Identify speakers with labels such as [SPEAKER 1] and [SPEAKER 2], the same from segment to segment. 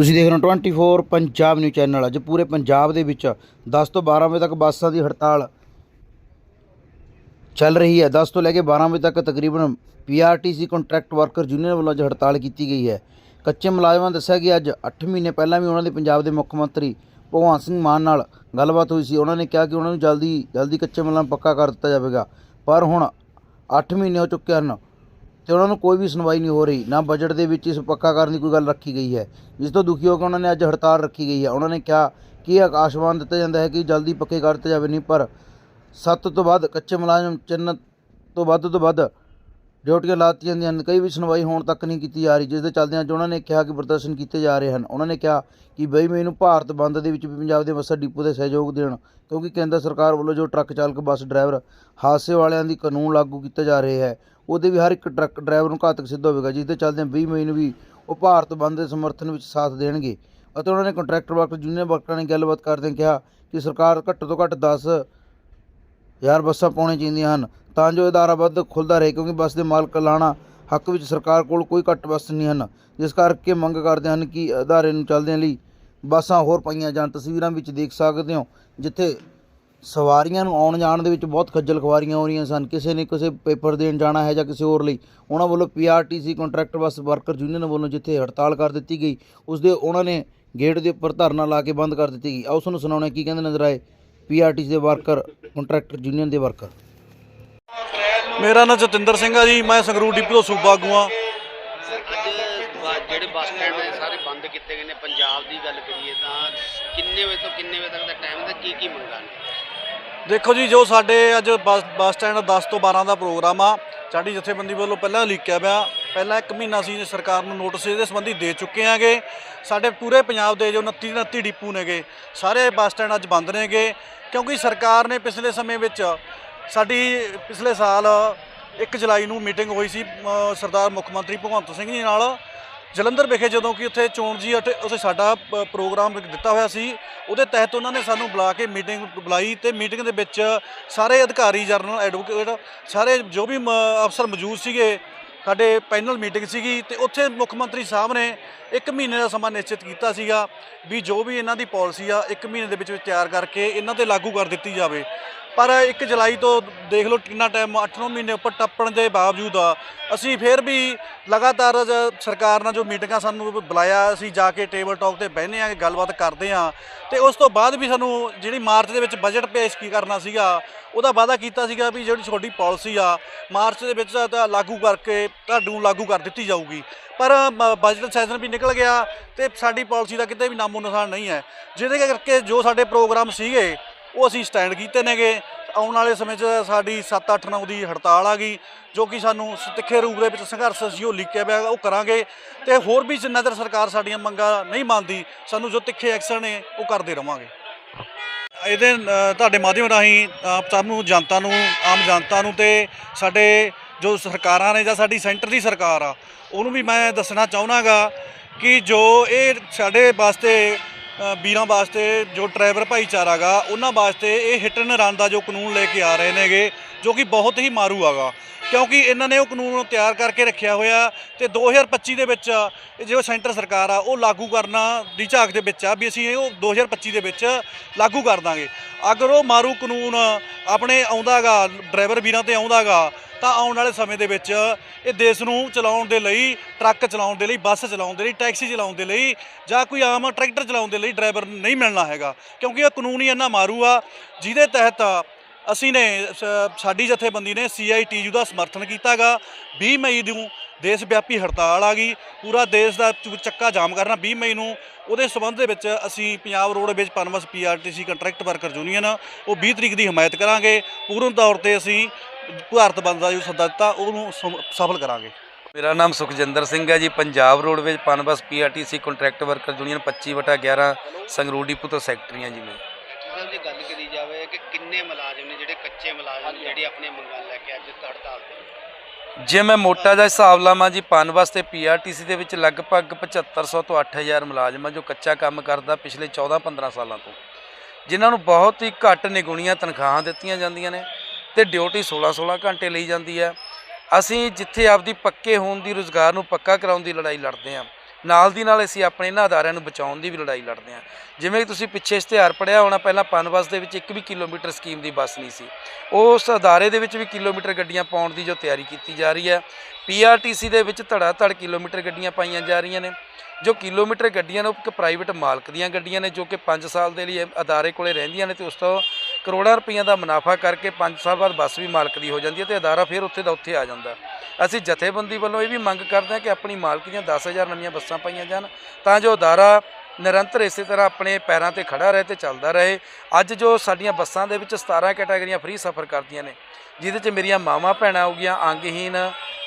[SPEAKER 1] ਤੁਸੀਂ ਦੇਖ ਰਹੇ ਹੋ 24 ਪੰਜਾਬ ਨਿਊਜ਼ ਚੈਨਲ ਅੱਜ ਪੂਰੇ ਪੰਜਾਬ ਦੇ ਵਿੱਚ 10 ਤੋਂ 12 ਵਜੇ ਤੱਕ ਬੱਸਾਂ ਦੀ ਹੜਤਾਲ ਚੱਲ ਰਹੀ ਹੈ। 10 ਤੋਂ ਲੈ ਕੇ 12 ਵਜੇ ਤੱਕ ਤਕਰੀਬਨ ਪੀਆਰਟੀਸੀ ਕੰਟਰੈਕਟ ਵਰਕਰ ਯੂਨੀਅਨ ਵੱਲੋਂ ਅੱਜ ਹੜਤਾਲ ਕੀਤੀ ਗਈ ਹੈ। ਕੱਚੇ ਮੁਲਾਜ਼ਮਾਂ ਨੇ ਦੱਸਿਆ ਕਿ ਅੱਜ 8 ਮਹੀਨੇ ਪਹਿਲਾਂ ਵੀ ਉਹਨਾਂ ਦੇ ਪੰਜਾਬ ਦੇ ਮੁੱਖ ਮੰਤਰੀ ਭਗਵੰਤ ਸਿੰਘ ਮਾਨ ਨਾਲ ਗੱਲਬਾਤ ਹੋਈ ਸੀ। ਉਹਨਾਂ ਨੇ ਕਿਹਾ ਕਿ ਉਹਨਾਂ ਨੂੰ ਜਲਦੀ ਜਲਦੀ ਕੱਚੇ ਮੁਲਾਜ਼ਮ ਪੱਕਾ ਕਰ ਦਿੱਤਾ ਜਾਵੇਗਾ। ਪਰ ਹੁਣ 8 ਮਹੀਨੇ ਹੋ ਚੁੱਕੇ ਹਨ। ਤੇ ਉਹਨਾਂ ਨੂੰ ਕੋਈ ਵੀ ਸੁਣਵਾਈ ਨਹੀਂ ਹੋ ਰਹੀ, ਨਾ ਬਜਟ ਦੇ ਵਿੱਚ ਇਸ ਪੱਕਾ ਕਰਨ ਦੀ ਕੋਈ ਗੱਲ ਰੱਖੀ ਗਈ ਹੈ। ਜਿਸ ਤੋਂ ਦੁਖੀ ਹੋ ਕੇ ਉਹਨਾਂ ਨੇ ਅੱਜ ਹੜਤਾਲ ਰੱਖੀ ਗਈ ਹੈ। ਉਹਨਾਂ ਨੇ ਕਿਹਾ ਕਿ ਇਹ ਆਕਾਸ਼ਵਾਨ ਦਿੱਤਾ ਜਾਂਦਾ ਹੈ ਕਿ ਜਲਦੀ ਪੱਕੇ ਕਰ ਦਿੱਤੇ ਜਾਵੇ, ਨਹੀਂ ਪਰ ਸੱਤ ਤੋਂ ਵੱਧ ਕੱਚੇ ਮੁਲਾਜ਼ਮ ਚਿੰਨ ਤੋਂ ਵੱਧ ਤੋਂ ਵੱਧ ਡਿਊਟੀਆਂ ਲਾਤੀਆਂ ਜਾਂਦੀਆਂ ਹਨ, ਕਈ ਵੀ ਸੁਣਵਾਈ ਹੋਣ ਤੱਕ ਨਹੀਂ ਕੀਤੀ ਜਾ ਰਹੀ, ਜਿਸ ਦੇ ਚੱਲਦਿਆਂ ਅੱਜ ਉਹਨਾਂ ਨੇ ਕਿਹਾ ਕਿ ਪ੍ਰਦਰਸ਼ਨ ਕੀਤੇ ਜਾ ਰਹੇ ਹਨ, ਉਹਨਾਂ ਨੇ ਕਿਹਾ ਕਿ ਬਈ ਮੈਨੂੰ ਭਾਰਤ ਬੰਦ ਦੇ ਵਿੱਚ ਵੀ ਪੰਜਾਬ ਦੇ ਬੱਸਾਂ ਡਿਪੂ ਦੇ ਸਹਿਯੋਗ ਦੇਣ, ਕਿਉਂਕਿ ਕੇਂਦਰ ਸਰਕਾਰ ਵੱਲੋਂ ਜੋ ਟਰੱਕ ਚਾਲਕ, ਬੱਸ ਡਰਾਈਵਰ ਹਾਦਸੇ ਵਾਲਿਆਂ ਦੀ ਕਾਨੂੰਨ ਲਾਗੂ ਕੀਤਾ ਜਾ ਰਿਹਾ ਹੈ, ਉਹਦੇ ਵੀ ਹਰ ਇੱਕ ਟਰੱਕ ਡਰਾਈਵਰ ਨੂੰ ਘਾਤਕ ਸਿੱਧ ਹੋਵੇਗਾ, ਜਿਸ ਦੇ ਚੱਲਦਿਆਂ 20 ਮਈ ਨੂੰ ਵੀ ਉਹ ਭਾਰਤ ਬੰਦ ਦੇ ਸਮਰਥਨ ਵਿੱਚ ਸਾਥ ਦੇਣਗੇ। ਅਤੇ ਉਹਨਾਂ ਨੇ ਕੰਟਰੈਕਟਰ ਵਰਕਰ ਜੂਨੀਅਰ ਵਰਕਰਾਂ ਨੇ ਗੱਲਬਾਤ ਕਰਦਿਆਂ ਕਿਹਾ ਕਿ ਸਰਕਾਰ ਘੱਟੋ ਤੋਂ ਘੱਟ 10 ਯਾਰ ਬੱਸਾਂ ਪਾਉਣੀਆਂ ਚਾਹੀਦੀਆਂ ਹਨ। ਤਾਂ ਜੋ ਅਦਾਰਾ ਵੱਧ ਖੁੱਲਦਾ ਰਹੇ, ਕਿਉਂਕਿ ਬੱਸ ਦੇ ਮਾਲਕ ਲਾਣਾ ਹੱਕ ਵਿੱਚ ਸਰਕਾਰ ਕੋਲ ਕੋਈ ਘੱਟ ਬੱਸ ਨਹੀਂ ਹਨ। ਜਿਸ ਕਰਕੇ ਮੰਗ ਕਰਦੇ ਹਨ ਕਿ ਅਦਾਰੇ ਨੂੰ ਚੱਲਦਿਆਂ ਲਈ ਬੱਸਾਂ ਹੋਰ ਪਾਈਆਂ ਜਾਣ। ਤਸਵੀਰਾਂ ਵਿੱਚ ਦੇਖ ਸਕਦੇ ਹੋ, ਜਿੱਥੇ ਸਵਾਰੀਆਂ ਨੂੰ ਆਉਣ ਜਾਣ ਦੇ ਵਿੱਚ ਬਹੁਤ ਖੱਜਲ ਖਵਾਰੀਆਂ ਹੋ ਰਹੀਆਂ ਸਨ। ਕਿਸੇ ਨੇ ਕਿਸੇ ਪੇਪਰ ਦੇਣ ਜਾਣਾ ਹੈ ਜਾਂ ਕਿਸੇ ਹੋਰ ਲਈ, ਉਹਨਾਂ ਵੱਲੋਂ PRTC contractor bus worker union ਵੱਲੋਂ ਜਿੱਥੇ ਹੜਤਾਲ ਕਰ ਦਿੱਤੀ ਗਈ ਉਸ ਦੇ ਉਹਨਾਂ ਨੇ ਗੇਟ ਦੇ ਉੱਪਰ ਧਰਨਾ ਲਾ ਕੇ ਬੰਦ ਕਰ ਦਿੱਤੀ ਗਈ। ਆਓ, ਤੁਹਾਨੂੰ ਸੁਣਾਉਣਾ ਕੀ ਕਹਿੰਦੇ ਨਜ਼ਰ ਆਏ। ਪੀਆਰਟੀਸੀ ਦੇ ਵਰਕਰ ਕੰਟਰੈਕਟਰ ਯੂਨੀਅਨ ਦੇ ਵਰਕਰ।
[SPEAKER 2] ਮੇਰਾ ਨਾਮ ਜਤਿੰਦਰ ਸਿੰਘ ਆ ਜੀ ਮੈਂ ਸੰਗਰੂਰ ਡਿਪੂ ਤੋਂ ਸੂਬਾ ਆਗੂ ਹਾਂ।
[SPEAKER 3] ਅੱਜ ਬ- ਜਿਹੜੇ ਬੱਸ ਸਟੈਂਡ ਨੇ ਸਾਰੇ ਬੰਦ ਕੀਤੇ ਗਏ ਨੇ ਪੰਜਾਬ ਦੀ ਗੱਲ ਕਰੀਏ ਤਾਂ ਕਿੰਨੇ ਵਜੇ ਤੋਂ ਕਿੰਨੇ ਵਜੇ ਤੱਕ ਦਾ ਟਾਈਮ ਤੇ ਕੀ ਕੀ ਮੰਗਾਂ ਨੇ?
[SPEAKER 2] ਦੇਖੋ ਜੀ ਜੋ ਸਾਡੇ ਅੱਜ ਬੱਸ ਬੱਸ ਸਟੈਂਡ 10 ਤੋਂ 12 ਦਾ ਪ੍ਰੋਗਰਾਮ ਆ ਸਾਡੀ ਜਥੇਬੰਦੀ ਵੱਲੋਂ ਪਹਿਲਾਂ ਲਿਖਿਆ ਪਿਆ। ਪਹਿਲਾਂ ਇੱਕ ਮਹੀਨਾ ਸੀ ਸਰਕਾਰ ਨੂੰ ਨੋਟਿਸ ਇਹਦੇ ਸੰਬੰਧੀ ਦੇ ਚੁੱਕੇ ਆਂਗੇ ਸਾਡੇ ਪੂਰੇ ਪੰਜਾਬ ਦੇ ਜੋ 29 29 ਡਿਪੂ ਨੇਗੇ ਸਾਰੇ ਬੱਸ ਸਟੈਂਡ ਅੱਜ ਬੰਦ ਨੇਗੇ। ਕਿਉਂਕਿ ਸਰਕਾਰ ਨੇ ਪਿਛਲੇ ਸਮੇਂ ਵਿੱਚ ਸਾਡੀ ਪਿਛਲੇ ਸਾਲ 1 ਜੁਲਾਈ ਨੂੰ ਮੀਟਿੰਗ ਹੋਈ ਸੀ ਸਰਦਾਰ ਮੁੱਖ ਮੰਤਰੀ ਭਗਵੰਤ ਸਿੰਘ ਜੀ ਨਾਲ। ਜਲੰਧਰ ਵਿਖੇ ਜਦੋਂ ਕਿ ਉੱਥੇ ਚੋਣ ਜੀ ਅਤੇ ਉੱਥੇ ਸਾਡਾ ਪ੍ਰੋਗਰਾਮ ਦਿੱਤਾ ਹੋਇਆ ਸੀ, ਉਹਦੇ ਤਹਿਤ ਉਹਨਾਂ ਨੇ ਸਾਨੂੰ ਬੁਲਾ ਕੇ ਮੀਟਿੰਗ ਬੁਲਾਈ ਤੇ ਮੀਟਿੰਗ ਦੇ ਵਿੱਚ ਸਾਰੇ ਅਧਿਕਾਰੀ, ਜਨਰਲ ਐਡਵੋਕੇਟ, ਸਾਰੇ ਜੋ ਵੀ ਮ- ਅਫਸਰ ਮੌਜੂਦ ਸੀਗੇ ਸਾਡੇ ਪੈਨਲ ਮੀਟਿੰਗ ਸੀਗੀ ਤੇ ਉੱਥੇ ਮੁੱਖ ਮੰਤਰੀ ਸਾਹਿਬ ਨੇ ਇੱਕ ਮਹੀਨੇ ਦਾ ਸਮਾਂ ਨਿਸ਼ਚਿਤ ਕੀਤਾ ਸੀਗਾ ਵੀ ਜੋ ਵੀ ਇਹਨਾਂ ਦੀ ਪਾਲਿਸੀ ਆ, ਇੱਕ ਮਹੀਨੇ ਦੇ ਵਿੱਚ ਵਿੱਚ ਤਿਆਰ ਕਰਕੇ ਇਹਨਾਂ ਤੇ ਲਾਗੂ ਕਰ ਦਿੱਤੀ ਜਾਵੇ। ਪਰ 1 ਜੁਲਾਈ ਤੋਂ ਦੇਖ ਲਓ ਕਿੰਨਾ ਟਾਈਮ 8-9 ਮਹੀਨੇ ਉੱਪਰ ਟੱਪਣ ਦੇ ਬਾਵਜੂਦ ਅਸੀਂ ਫਿਰ ਵੀ ਲਗਾਤਾਰ ਜ- ਸਰਕਾਰ ਨਾਲ ਜੋ ਮੀਟਿੰਗਾਂ ਸਾਨੂੰ ਬੁਲਾਇਆ, ਅਸੀਂ ਜਾ ਕੇ ਟੇਬਲ ਟਾਕ ਤੇ ਬਹਿੰਦੇ ਆ ਗੱਲਬਾਤ ਕਰਦੇ ਆ ਤੇ ਉਸ ਤੋਂ ਬਾਅਦ ਵੀ ਸਾਨੂੰ ਜਿਹੜੀ ਮਾਰਚ ਦੇ ਵਿੱਚ ਬਜਟ ਪੇਸ਼ ਕੀ ਕਰਨਾ ਸੀਗਾ, ਉਹਦਾ ਵਾਅਦਾ ਕੀਤਾ ਸੀਗਾ ਵੀ ਜਿਹੜੀ ਤੁਹਾਡੀ ਪਾਲਿਸੀ ਆ, ਮਾਰਚ ਦੇ ਵਿੱਚ ਤਾਂ ਲਾਗੂ ਕਰਕੇ ਤੁਹਾਨੂੰ ਲਾਗੂ ਕਰ ਦਿੱਤੀ ਜਾਊਗੀ। ਪਰ ਮ- ਬਜਟ ਸੈਸ਼ਨ ਵੀ ਨਿਕਲ ਗਿਆ ਤੇ ਸਾਡੀ ਪਾਲਿਸੀ ਦਾ ਕਿਤੇ ਵੀ ਨਾਮੋ ਨਿਸ਼ਾਨ ਨਹੀਂ ਹੈ। ਜਿਹਦੇ ਕਰਕੇ ਜੋ ਸਾਡੇ ਪ੍ਰੋਗਰਾਮ ਸੀਗੇ ਉਹ ਅਸੀਂ ਸਟੈਂਡ ਕੀਤੇ ਨੇਗੇ। ਆਉਣ ਵਾਲੇ ਸਮੇਂ 'ਚ ਸਾਡੀ 7 8 9 ਦੀ ਹੜਤਾਲ ਆ ਗਈ, ਜੋ ਕਿ ਸਾਨੂੰ ਤਿੱਖੇ ਰੂਪ ਦੇ ਵਿੱਚ ਸੰਘਰਸ਼ ਅਸੀਂ ਉਹ ਲਿਖਿਆ ਪਿਆ, ਉਹ ਕਰਾਂਗੇ। ਤੇ ਹੋਰ ਵੀ ਜਿੰਨਾ ਚਿਰ ਸਰਕਾਰ ਸਾਡੀਆਂ ਮੰਗਾਂ ਨਹੀਂ ਮੰਨਦੀ, ਸਾਨੂੰ ਜੋ ਤਿੱਖੇ ਐਕਸ਼ਨ ਨੇ, ਉਹ ਕਰਦੇ ਰਵਾਂਗੇ। ਇਹਦੇ ਤੁਹਾਡੇ ਮਾਧਿਅਮ ਰਾਹੀਂ ਆਪ ਸਭ ਨੂੰ, ਜਨਤਾ ਨੂੰ, ਆਮ ਜਨਤਾ ਨੂੰ ਤੇ ਸਾਡੇ ਜੋ ਸਰਕਾਰਾਂ ਨੇ ਜਾਂ ਸਾਡੀ ਸੈਂਟਰ ਦੀ ਸਰਕਾਰ ਆ, ਉਹਨੂੰ ਵੀ ਮੈਂ ਦੱਸਣਾ ਚਾਹੁੰਦਾਗਾ ਕਿ ਜੋ ਇਹ ਸਾਡੇ ਵਾਸਤੇ ਵੀਰਾਂ ਵਾਸਤੇ ਜੋ ਡਰਾਈਵਰ ਭਾਈਚਾਰਾ ਗਾ, ਉਹਨਾਂ ਵਾਸਤੇ ਇਹ ਹਿੱਟ ਐਂਡ ਰਨ ਦਾ ਜੋ ਕਾਨੂੰਨ ਲੈ ਕੇ ਆ ਰਹੇ ਨੇਗੇ, ਜੋ ਕਿ ਬਹੁਤ ਹੀ ਮਾਰੂ ਆਗਾ ਕਿਉਂਕਿ ਇਹਨਾਂ ਨੇ ਉਹ ਕਾਨੂੰਨ ਤਿਆਰ ਕਰਕੇ ਰੱਖਿਆ ਹੋਇਆ ਤੇ 2025 ਦੇ ਵਿੱਚ ਇਹ ਜੋ ਸੈਂਟਰ ਸਰਕਾਰ ਆ, ਉਹ ਲਾਗੂ ਕਰਨਾ ਦੀ ਝਾਕ ਦੇ ਵਿੱਚ ਆ ਵੀ ਅਸੀਂ ਇਹ ਉਹ 2025 ਦੇ ਵਿੱਚ ਲਾਗੂ ਕਰ ਦਾਂਗੇ। ਅਗਰ ਉਹ ਮਾਰੂ ਕਾਨੂੰਨ ਆਪਣੇ ਆਉਂਦਾਗਾ, ਡਰਾਈਵਰ ਵੀਰਾਂ ਤੇ ਆਉਂਦਾਗਾ, ਤਾਂ ਆਉਣ ਵਾਲੇ ਸਮੇਂ ਦੇ ਵਿੱਚ ਇਹ ਦੇਸ਼ ਨੂੰ ਚਲਾਉਣ ਦੇ ਲਈ, ਟਰੱਕ ਚਲਾਉਣ ਦੇ ਲਈ, ਬੱਸ ਚਲਾਉਣ ਦੇ ਲਈ, ਟੈਕਸੀ ਚਲਾਉਣ ਦੇ ਲਈ ਜਾਂ ਕੋਈ ਆਮ ਟਰੈਕਟਰ ਚਲਾਉਣ ਦੇ ਲਈ ਡਰਾਈਵਰ ਨਹੀਂ ਮਿਲਣਾ ਹੈਗਾ। ਕਿਉਂਕਿ ਇਹ ਕਾਨੂੰਨ ਹੀ ਇੰਨਾ ਮਾਰੂ ਆ, ਜਿਹਦੇ ਤਹਿਤ ਅਸੀਂ ਨੇ ਸਾਡੀ ਜਥੇਬੰਦੀ ਨੇ ਸੀਆਈਟੀਯੂ ਦਾ ਸਮਰਥਨ ਕੀਤਾਗਾ। 20 ਮਈ ਨੂੰ ਦੇਸ਼ ਵਿਆਪੀ ਹੜਤਾਲ ਆ ਗਈ। ਪੂਰਾ ਦੇਸ਼ ਦਾ ਚ- ਚੱਕਾ ਜਾਮ ਕਰਨਾ 20 ਮਈ ਨੂੰ। ਉਹਦੇ ਸਬੰਧ ਦੇ ਵਿੱਚ ਅਸੀਂ Punjab roadways Punbus PRTC contract worker union ਉਹ 20 ਤਰੀਕ ਦੀ ਹਮਾਇਤ ਕਰਾਂਗੇ। ਪੂਰਨ ਤੌਰ ਤੇ ਅਸੀਂ ਭਾਰਤ ਬੰਦ ਦਾ ਜੋ ਸੱਦਾ ਦਿੱਤਾ, ਉਹਨੂੰ ਸਫਲ ਕਰਾਂਗੇ।
[SPEAKER 4] ਮੇਰਾ ਨਾਮ ਸੁਖਜਿੰਦਰ ਸਿੰਘ ਹੈ ਜੀ। Punjab roadways Punbus PRTC contract worker union 25 ਵਟਾ 11 ਸੰਗਰੂਰ ਡਿਪੂ ਤੋਂ ਸੈਕਟਰੀ ਹਾਂ ਜੀ ਮੈਂ।
[SPEAKER 3] ਸਾਹਿਬ ਜੇ ਗੱਲ ਕਰੀ ਜਾਵੇ ਕਿ ਕਿੰਨੇ ਮੁਲਾਜ਼ਮ ਨੇ ਜਿਹੜੇ ਕੱਚੇ ਮੁਲਾਜ਼ਮ ਨੇ ਜਿਹੜੇ ਆਪਣੀਆਂ ਮੰਗਾਂ ਲੈ ਕੇ ਅੱਜ ਹੜਤਾਲ ਤੇ
[SPEAKER 4] ਜੇ ਮੈਂ ਮੋਟਾ ਜਿਹਾ ਹਿਸਾਬ ਲਾਵਾਂ ਜੀ ਪਨਬਸ ਤੇ ਪੀਆਰਟੀਸੀ ਦੇ ਵਿੱਚ ਲਗਭਗ 7500 ਤੋਂ 8000 ਮੁਲਾਜ਼ਮ ਆ ਜੋ ਕੱਚਾ ਕੰਮ ਕਰਦਾ ਪਿਛਲੇ 14-15 ਸਾਲਾਂ ਤੋਂ। ਜਿਨ੍ਹਾਂ ਨੂੰ ਬਹੁਤ ਹੀ ਘੱਟ ਨਿਗੁਣੀਆਂ ਤਨਖਾਹਾਂ ਦਿੱਤੀਆਂ ਜਾਂਦੀਆਂ ਨੇ ਤੇ ਡਿਊਟੀ 16-16 ਘੰਟੇ ਲਈ ਜਾਂਦੀ ਹੈ। ਅਸੀਂ ਜਿੱਥੇ ਆਪਦੀ ਪੱਕੇ ਹੋਣ ਦੀ ਰੋਜ਼ਗਾਰ ਨੂੰ ਪੱਕਾ ਕਰਾਉਣ ਦੀ ਲੜਾਈ ਲੜਦੇ ਹਾਂ। ਨਾਲ ਦੀ ਨਾਲ ਅਸੀਂ ਆਪਣੇ ਇਹਨਾਂ ਅਦਾਰਿਆਂ ਨੂੰ ਬਚਾਉਣ ਦੀ ਵੀ ਲੜਾਈ ਲੜਦੇ ਹਾਂ। ਜਿਵੇਂ ਕਿ ਤੁਸੀਂ ਪਿੱਛੇ ਇਸ਼ਤਿਹਾਰ ਪੜਿਆ ਹੋਣਾ, ਪਹਿਲਾਂ ਪਨ ਬੱਸ ਦੇ ਵਿੱਚ ਇੱਕ ਵੀ ਕਿਲੋਮੀਟਰ ਸਕੀਮ ਦੀ ਬੱਸ ਨਹੀਂ ਸੀ। ਉਸ ਅਦਾਰੇ ਦੇ ਵਿੱਚ ਵੀ ਕਿਲੋਮੀਟਰ ਗੱਡੀਆਂ ਪਾਉਣ ਦੀ ਜੋ ਤਿਆਰੀ ਕੀਤੀ ਜਾ ਰਹੀ ਹੈ ਪੀਆਰਟੀਸੀ ਦੇ ਵਿੱਚ ਧੜਾ ਧੜ ਕਿਲੋਮੀਟਰ ਗੱਡੀਆਂ ਪਾਈਆਂ ਜਾ ਰਹੀਆਂ ਨੇ, ਜੋ ਕਿਲੋਮੀਟਰ ਗੱਡੀਆਂ ਨੇ ਉਹ ਇੱਕ ਪ੍ਰਾਈਵੇਟ ਮਾਲਕ ਦੀਆਂ ਗੱਡੀਆਂ ਨੇ, ਜੋ ਕਿ 5 ਸਾਲ ਦੇ ਲਈ ਅਦਾਰੇ ਕੋਲੇ ਰਹਿੰਦੀਆਂ ਨੇ ਤੇ ਉਸ ਤੋਂ ਕਰੋੜਾਂ ਰੁਪਈਆਂ ਦਾ ਮੁਨਾਫਾ ਕਰਕੇ 5 ਸਾਲ ਬਾਅਦ ਬੱਸ ਵੀ ਮਾਲਕ ਦੀ ਹੋ ਜਾਂਦੀ ਹੈ ਤੇ ਅਦਾਰਾ ਫਿਰ ਉੱਥੇ ਦਾ ਉੱਥੇ ਆ ਜਾਂਦਾ। ਅਸੀਂ ਜਥੇਬੰਦੀ ਵੱਲੋਂ ਇਹ ਵੀ ਮੰਗ ਕਰਦੇ ਹਾਂ ਕਿ ਆਪਣੀ ਮਾਲਕੀ ਦੀਆਂ 10000 ਨਵੀਆਂ ਬੱਸਾਂ ਪਾਈਆਂ ਜਾਣ ਤਾਂ ਜੋ ਅਦਾਰਾ ਨਿਰੰਤਰ ਇਸੇ ਤਰ੍ਹਾਂ ਆਪਣੇ ਪੈਰਾਂ ਤੇ ਖੜਾ ਰਹੇ ਤੇ ਚੱਲਦਾ ਰਹੇ। ਅੱਜ ਜੋ ਸਾਡੀਆਂ ਬੱਸਾਂ ਦੇ ਵਿੱਚ 17 ਕੈਟਾਗਰੀਆਂ ਫ੍ਰੀ ਸਫ਼ਰ ਕਰਦੀਆਂ ਨੇ, ਜਿਹਦੇ 'ਚ ਮੇਰੀਆਂ ਮਾਵਾਂ ਭੈਣਾਂ ਹੋ ਗਈਆਂ ਅੰਗਹੀਨ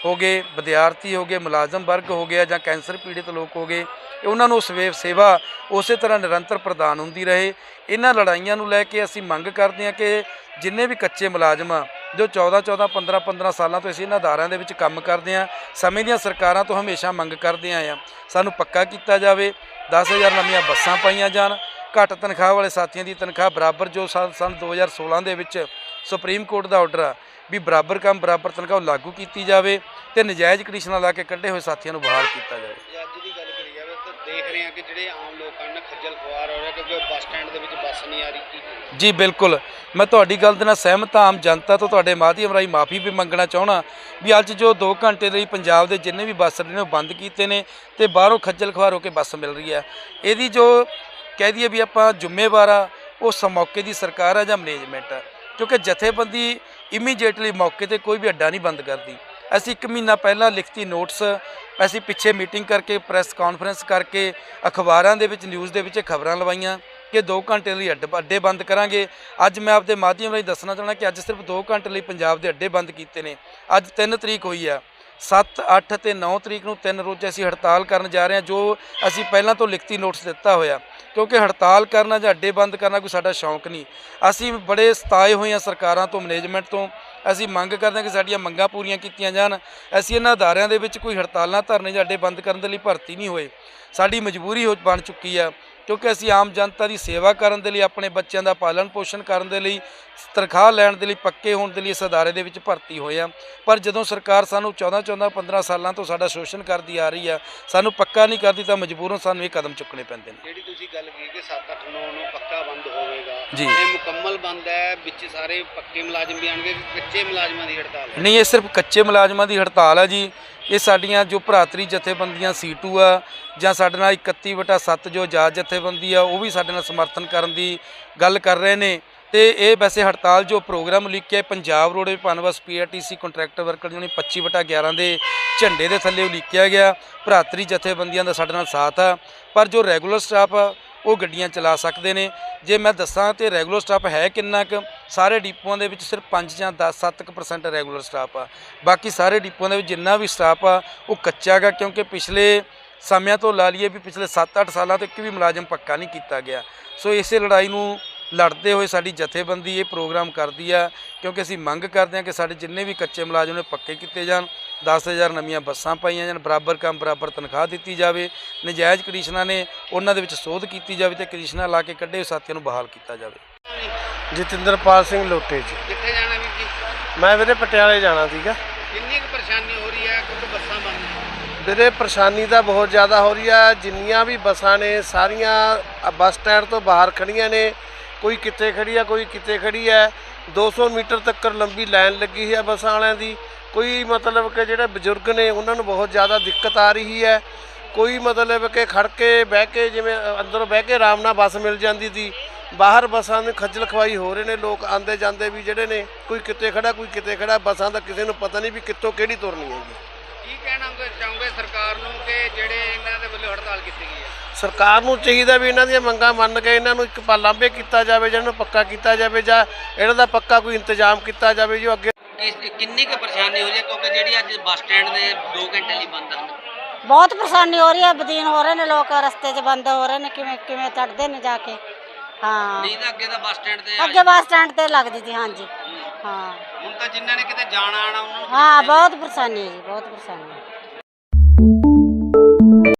[SPEAKER 4] ਹੋ ਗਏ, ਵਿਦਿਆਰਥੀ ਹੋ ਗਏ, ਮੁਲਾਜ਼ਮ ਵਰਗ ਹੋ ਗਿਆ ਜਾਂ ਕੈਂਸਰ ਪੀੜਿਤ ਲੋਕ ਹੋ ਗਏ ਉਹਨਾਂ ਨੂੰ ਸਵੇਵ ਸੇਵਾ ਉਸੇ ਤਰ੍ਹਾਂ ਨਿਰੰਤਰ ਪ੍ਰਦਾਨ ਹੁੰਦੀ ਰਹੇ। ਇਹਨਾਂ ਲੜਾਈਆਂ ਨੂੰ ਲੈ ਕੇ ਅਸੀਂ ਮੰਗ ਕਰਦੇ ਹਾਂ ਕਿ ਜਿੰਨੇ ਵੀ ਕੱਚੇ ਮੁਲਾਜ਼ਮ ਆ, ਜੋ 14 14 15 15 ਸਾਲਾਂ ਤੋਂ ਅਸੀਂ ਇਹਨਾਂ ਅਦਾਰਿਆਂ ਦੇ ਵਿੱਚ ਕੰਮ ਕਰਦੇ ਹਾਂ, ਸਮੇਂ ਦੀਆਂ ਸਰਕਾਰਾਂ ਤੋਂ ਹਮੇਸ਼ਾ ਮੰਗ ਕਰਦੇ ਆਏ ਆ ਸਾਨੂੰ ਪੱਕਾ ਕੀਤਾ ਜਾਵੇ। 10000 ਨਵੀਆਂ ਬੱਸਾਂ ਪਾਈਆਂ ਜਾਣ। ਘੱਟ ਤਨਖਾਹ ਵਾਲੇ ਸਾਥੀਆਂ ਦੀ ਤਨਖਾਹ ਬਰਾਬਰ ਜੋ ਸਨ ਸਨ 2016 ਦੇ ਵਿੱਚ ਸੁਪਰੀਮ ਕੋਰਟ ਦਾ ਆਰਡਰ ਆ ਵੀ ਬਰਾਬਰ ਕੰਮ, ਬਰਾਬਰ ਤਨਖਾਹ ਲਾਗੂ ਕੀਤੀ ਜਾਵੇ ਤੇ ਨਜਾਇਜ਼ ਕੰਡੀਸ਼ਨਾਂ ਲਾ ਕੇ ਕੱਢੇ ਹੋਏ ਸਾਥੀਆਂ ਨੂੰ ਬਹਾਲ ਕੀਤਾ ਜਾਵੇ।
[SPEAKER 3] ਦੇਖ ਰਹੇ ਹਾਂ ਕਿ ਜਿਹੜੇ ਆਮ ਲੋਕਾਂ ਨੇ ਖੱਜਲ ਖੁਆਰ ਹੋ ਰਿਹਾ ਕਿਉਂਕਿ ਬੱਸ ਸਟੈਂਡ ਦੇ ਵਿੱਚ ਬੱਸ ਨਹੀਂ ਆ ਰਹੀ। ਕੀ
[SPEAKER 4] ਜੀ, ਬਿਲਕੁਲ। ਮੈਂ ਤੁਹਾਡੀ ਗੱਲ ਦੇ ਨਾਲ ਸਹਿਮਤ ਹਾਂ। ਆਮ ਜਨਤਾ ਤੋਂ ਤੁਹਾਡੇ ਮਾਧਿਅਮ ਰਾਹੀਂ ਮਾਫੀ ਵੀ ਮੰਗਣਾ ਚਾਹਣਾ ਵੀ ਅੱਜ ਜੋ 2 ਘੰਟੇ ਲਈ ਪੰਜਾਬ ਦੇ ਜਿੰਨੇ ਵੀ ਬੱਸ ਨੇ ਉਹ ਬੰਦ ਕੀਤੇ ਨੇ ਤੇ ਬਾਹਰੋਂ ਖੱਜਲ ਖੁਆਰ ਹੋ ਕੇ ਬੱਸ ਮਿਲ ਰਹੀ ਹੈ। ਇਹਦੀ ਜੋ ਕਹਿ ਦਈਏ ਵੀ ਆਪਾਂ ਜ਼ਿੰਮੇਵਾਰ ਆ, ਉਹ ਸ ਮੌਕੇ ਦੀ ਸਰਕਾਰ ਆ ਜਾਂ ਮੈਨੇਜਮੈਂਟ ਆ? ਕਿਉਂਕਿ ਜਥੇਬੰਦੀ ਇਮੀਡੀਏਟਲੀ ਮੌਕੇ ਤੇ ਕੋਈ ਵੀ ਅੱਡਾ ਨਹੀਂ ਬੰਦ ਕਰਦੀ। ਅਸੀਂ ਇੱਕ ਮਹੀਨਾ ਪਹਿਲਾਂ ਲਿਖਤੀ ਨੋਟਸ, ਅਸੀਂ ਪਿੱਛੇ ਮੀਟਿੰਗ ਕਰਕੇ, ਪ੍ਰੈਸ ਕਾਨਫਰੰਸ ਕਰਕੇ, ਅਖਬਾਰਾਂ ਦੇ ਵਿੱਚ, ਨਿਊਜ਼ ਦੇ ਵਿੱਚ ਖਬਰਾਂ ਲਵਾਈਆਂ ਕਿ 2 ਘੰਟੇ ਲਈ ਅੱਡ, ਅੱਡੇ ਬੰਦ ਕਰਾਂਗੇ। ਅੱਜ ਮੈਂ ਆਪਦੇ ਮਾਧਿਅਮ ਰਾਹੀਂ ਦੱਸਣਾ ਚਾਹੁੰਦਾ ਕਿ ਅੱਜ ਸਿਰਫ 2 ਘੰਟੇ ਲਈ ਪੰਜਾਬ ਦੇ ਅੱਡੇ ਬੰਦ ਕੀਤੇ ਨੇ। ਅੱਜ 3 ਤਰੀਕ ਹੋਈ ਆ। 7 8 ਤੇ 9 ਤਰੀਕ ਨੂੰ ਤਿੰਨ ਰੋਜ਼ ਅਸੀਂ ਹੜਤਾਲ ਕਰਨ ਜਾ ਰਹੇ ਹਾਂ, ਜੋ ਅਸੀਂ ਪਹਿਲਾਂ ਤੋਂ ਲਿਖਤੀ ਨੋਟਿਸ ਦਿੱਤਾ ਹੋਇਆ। ਕਿਉਂਕਿ ਹੜਤਾਲ ਕਰਨਾ ਜਾਂ ਅੱਡੇ ਬੰਦ ਕਰਨਾ ਕੋਈ ਸਾਡਾ ਸ਼ੌਂਕ ਨਹੀਂ। ਅਸੀਂ ਬੜੇ ਸਤਾਏ ਹੋਏ ਹਾਂ ਸਰਕਾਰਾਂ ਤੋਂ, ਮੈਨੇਜਮੈਂਟ ਤੋਂ। ਅਸੀਂ ਮੰਗ ਕਰਦੇ ਹਾਂ ਕਿ ਸਾਡੀਆਂ ਮੰਗਾਂ ਪੂਰੀਆਂ ਕੀਤੀਆਂ ਜਾਣ। ਅਸੀਂ ਇਹਨਾਂ ਅਦਾਰਿਆਂ ਦੇ ਵਿੱਚ ਕੋਈ ਹੜਤਾਲਾਂ ਧਰਨੇ ਜਾਂ ਅੱਡੇ ਬੰਦ ਕਰਨ ਦੇ ਲਈ ਭਰਤੀ ਨਹੀਂ ਹੋਏ। ਸਾਡੀ ਮਜਬੂਰੀ ਹੋ, ਬਣ ਚੁੱਕੀ ਆ। ਕਿਉਂਕਿ ਅਸੀਂ ਆਮ ਜਨਤਾ ਦੀ ਸੇਵਾ ਕਰਨ ਦੇ ਲਈ, ਆਪਣੇ ਬੱਚਿਆਂ ਦਾ ਪਾਲਣ ਪੋਸ਼ਣ ਕਰਨ ਦੇ ਲਈ, ਤਨਖਾਹ ਲੈਣ ਦੇ ਲਈ, ਪੱਕੇ ਹੋਣ ਦੇ ਲਈ ਇਸ ਅਦਾਰੇ ਦੇ ਵਿੱਚ ਭਰਤੀ ਹੋਏ ਆ। ਪਰ ਜਦੋਂ ਸਰਕਾਰ ਸਾਨੂੰ 14 14 15 ਸਾਲਾਂ ਤੋਂ ਸਾਡਾ ਸ਼ੋਸ਼ਣ ਕਰਦੀ ਆ ਰਹੀ ਆ, ਸਾਨੂੰ ਪੱਕਾ ਨਹੀਂ ਕਰਦੀ ਤਾਂ ਮਜਬੂਰਨ ਸਾਨੂੰ ਇਹ ਕਦਮ ਚੁੱਕਣੇ ਪੈਂਦੇ ਨੇ।
[SPEAKER 3] ਜਿਹੜੀ ਤੁਸੀਂ ਗੱਲ ਕੀਤੀ ਕਿ 7 8 9 ਨੂੰ ਪੱਕਾ ਬੰਦ
[SPEAKER 4] ਜੀ।
[SPEAKER 3] ਇਹ ਮੁਕੰਮਲ ਬੰਦ ਹੈ ਵਿੱਚ ਸਾਰੇ ਪੱਕੇ ਮੁਲਾਜ਼ਮ ਵੀ ਆਣਗੇ ਕੱਚੇ ਮੁਲਾਜ਼ਮਾਂ ਦੀ ਹੜਤਾਲ ਹੈ।
[SPEAKER 4] ਨਹੀਂ ਇਹ ਸਿਰਫ ਕੱਚੇ ਮੁਲਾਜ਼ਮਾਂ ਦੀ ਹੜਤਾਲ ਹੈ ਜੀ। ਇਹ ਸਾਡੀਆਂ ਜੋ ਭਰਾਤਰੀ ਜਥੇਬੰਦੀਆਂ ਸੀਟੂ ਆ ਜਾਂ ਸਾਡੇ ਨਾਲ 31 ਵਟਾ 7 ਜੋ ਆਜ਼ਾਦ ਜਥੇਬੰਦੀ ਆ ਉਹ ਵੀ ਸਾਡੇ ਨਾਲ ਸਮਰਥਨ ਕਰਨ ਦੀ ਗੱਲ ਕਰ ਰਹੇ ਨੇ। ਤੇ ਇਹ ਵੈਸੇ ਹੜਤਾਲ ਜੋ ਪ੍ਰੋਗਰਾਮ ਲਿਖਿਆ Punjab roadway Punbus PRTC contractor worker union 25 ਵਟਾ 11 ਦੇ ਝੰਡੇ ਦੇ ਥੱਲੇ ਲਿਖਿਆ ਗਿਆ। ਭਰਾਤਰੀ ਜਥੇਬੰਦੀਆਂ ਦਾ ਸਾਡੇ ਨਾਲ ਸਾਥ ਆ। ਪਰ ਜੋ ਰੈਗੂਲਰ ਸਟਾਫ ਆ ਉਹ ਗੱਡੀਆਂ ਚਲਾ ਸਕਦੇ ਨੇ। ਜੇ ਮੈਂ ਦੱਸਾਂ ਤੇ ਰੈਗੂਲਰ ਸਟਾਫ ਹੈ ਕਿੰਨਾ ਕੁ, ਸਾਰੇ ਡਿਪੂਆਂ ਦੇ ਵਿੱਚ ਸਿਰਫ 5 ਜਾਂ 10 7% ਰੈਗੂਲਰ ਸਟਾਫ ਆ। ਬਾਕੀ ਸਾਰੇ ਡਿਪੂਆਂ ਦੇ ਵਿੱਚ ਜਿੰਨਾ ਵੀ ਸਟਾਫ ਆ, ਉਹ ਕੱਚਾ ਗਾ ਕਿਉਂਕਿ ਪਿਛਲੇ ਸਮਿਆਂ ਤੋਂ ਲਾ ਲਈਏ ਵੀ ਪਿਛਲੇ 7-8 ਸਾਲਾਂ ਤੋਂ ਇੱਕ ਵੀ ਮੁਲਾਜ਼ਮ ਪੱਕਾ ਨਹੀਂ ਕੀਤਾ ਗਿਆ। ਸੋ ਇਸੇ ਲੜਾਈ ਨੂੰ ਲੜਦੇ ਹੋਏ ਸਾਡੀ ਜਥੇਬੰਦੀ ਇਹ ਪ੍ਰੋਗਰਾਮ ਕਰਦੀ ਆ, ਕਿਉਂਕਿ ਅਸੀਂ ਮੰਗ ਕਰਦੇ ਹਾਂ ਕਿ ਸਾਡੇ ਜਿੰਨੇ ਵੀ ਕੱਚੇ ਮੁਲਾਜ਼ਮ ਨੇ ਪੱਕੇ ਕੀਤੇ ਜਾਣ। 10000 ਨਵੀਆਂ ਬੱਸਾਂ ਪਾਈਆਂ ਜਾਣ ਬਰਾਬਰ ਕੰਮ ਬਰਾਬਰ ਤਨਖਾਹ ਦਿੱਤੀ ਜਾਵੇ ਨਜਾਇਜ਼ ਕੰਡੀਸ਼ਨਾਂ ਨੇ ਉਹਨਾਂ ਦੇ ਵਿੱਚ ਸੋਧ ਕੀਤੀ ਜਾਵੇ ਤੇ ਕੰਡੀਸ਼ਨਾਂ ਲਾ ਕੇ ਕੱਢੇ ਹੋਏ ਸਾਥੀਆਂ ਨੂੰ ਬਹਾਲ ਕੀਤਾ ਜਾਵੇ।
[SPEAKER 5] ਜਤਿੰਦਰਪਾਲ ਸਿੰਘ ਲੋਟੇ ਜੀ।
[SPEAKER 3] ਕਿੱਥੇ ਜਾਣਾ ਵੀਰ ਜੀ?
[SPEAKER 5] ਮੈਂ ਵੀਰੇ ਪਟਿਆਲੇ ਜਾਣਾ ਸੀਗਾ।
[SPEAKER 3] ਕਿੰਨੀ ਕੁ ਪਰੇਸ਼ਾਨੀ ਹੋ ਰਹੀ ਹੈ? ਕਿਉਂਕਿ ਬੱਸਾਂ ਬੰਦ
[SPEAKER 5] ਵੀਰੇ ਪਰੇਸ਼ਾਨੀ ਤਾਂ ਬਹੁਤ ਜ਼ਿਆਦਾ ਹੋ ਰਹੀ ਆ। ਜਿੰਨੀਆਂ ਵੀ ਬੱਸਾਂ ਨੇ ਸਾਰੀਆਂ ਬੱਸ ਸਟੈਂਡ ਤੋਂ ਬਾਹਰ ਖੜੀਆਂ ਨੇ। ਕੋਈ ਕਿੱਥੇ ਖੜੀ ਆ ਕੋਈ ਕਿੱਥੇ ਖੜੀ ਆ 200 ਮੀਟਰ ਤੱਕ ਲੰਬੀ ਲਾਈਨ ਲੱਗੀ ਹੈ ਬੱਸਾਂ ਵਾਲਿਆਂ ਦੀ। ਕੋਈ ਮਤਲਬ ਕਿ ਜਿਹੜੇ ਬਜ਼ੁਰਗ ਨੇ ਉਹਨਾਂ ਨੂੰ ਬਹੁਤ ਜ਼ਿਆਦਾ ਦਿੱਕਤ ਆ ਰਹੀ ਹੈ। ਕੋਈ ਮਤਲਬ ਕਿ ਖੜ ਕੇ ਬਹਿ ਕੇ ਜਿਵੇਂ ਅੰਦਰੋਂ ਬਹਿ ਕੇ ਆਰਾਮ ਨਾਲ ਬੱਸ ਮਿਲ ਜਾਂਦੀ ਸੀ ਬਾਹਰ ਬੱਸਾਂ ਨੂੰ ਖੱਜਲ ਖਵਾਈ ਹੋ ਰਹੇ ਨੇ ਲੋਕ ਆਂਦੇ ਜਾਂਦੇ ਵੀ ਜਿਹੜੇ ਨੇ ਕੋਈ ਕਿਤੇ ਖੜਾ ਕੋਈ ਕਿਤੇ ਖੜਾ ਬੱਸਾਂ ਦਾ ਕਿਸੇ ਨੂੰ ਪਤਾ ਨਹੀਂ ਵੀ ਕਿੱਥੋਂ ਕਿਹੜੀ ਤੁਰਨੀ ਹੈਗੀ
[SPEAKER 3] ਕੀ ਕਹਿਣਾ ਚਾਹੋਗੇ ਸਰਕਾਰ ਨੂੰ ਕਿ ਜਿਹੜੇ ਇਹਨਾਂ ਦੇ ਵੱਲੋਂ ਹੜਤਾਲ ਕੀਤੀ ਗਈ ਹੈ?
[SPEAKER 5] ਸਰਕਾਰ ਨੂੰ ਚਾਹੀਦਾ ਵੀ ਇਹਨਾਂ ਦੀਆਂ ਮੰਗਾਂ ਮੰਨ ਕੇ ਇਹਨਾਂ ਨੂੰ ਇੱਕ ਪਾਲਾਂਬੇ ਕੀਤਾ ਜਾਵੇ ਜਾਂ ਇਹਨੂੰ ਪੱਕਾ ਕੀਤਾ ਜਾਵੇ ਜਾਂ ਇਹਨਾਂ ਦਾ ਪੱਕਾ ਕੋਈ ਇੰਤਜ਼ਾਮ ਕੀਤਾ ਜਾਵੇ ਜੋ ਅੱਗੇ
[SPEAKER 3] ਕਿੰਨੀ ਕੁ ਪਰੇਸ਼ਾਨੀ ਹੋ ਰਹੀ ਹੈ? ਕਿਉਂਕਿ ਜਿਹੜੀ ਅੱਜ ਬੱਸ ਸਟੈਂਡ ਦੇ 2 ਘੰਟੇ ਲਈ ਬੰਦ ਹਨ
[SPEAKER 6] ਬਹੁਤ ਪਰੇਸ਼ਾਨੀ ਹੋ ਰਹੀ ਹੈ। ਬਦੀਨ ਹੋ ਰਹੇ ਨੇ ਲੋਕ ਰਸਤੇ 'ਚ ਬੰਦ ਹੋ ਰਹੇ ਨੇ। ਕਿਵੇਂ ਕਿਵੇਂ ਤੜਦੇ ਨੇ ਜਾ ਕੇ? ਹਾਂ।
[SPEAKER 3] ਨਹੀਂ ਤਾਂ ਅੱਗੇ ਤਾਂ ਬੱਸ ਸਟੈਂਡ ਤੇ
[SPEAKER 6] ਅੱਗੇ ਬੱਸ ਸਟੈਂਡ ਤੇ ਲੱਗਦੀ ਸੀ ਹਾਂਜੀ। ਹਾਂ।
[SPEAKER 3] ਹੁਣ ਤਾਂ ਜਿਨ੍ਹਾਂ ਨੇ ਕਿਤੇ ਜਾਣਾ ਆਣਾ ਉਹਨਾਂ ਨੂੰ
[SPEAKER 6] ਹਾਂ ਬਹੁਤ ਪਰੇਸ਼ਾਨੀ ਹੈ ਜੀ ਬਹੁਤ ਪਰੇਸ਼ਾਨੀ ਹੈ।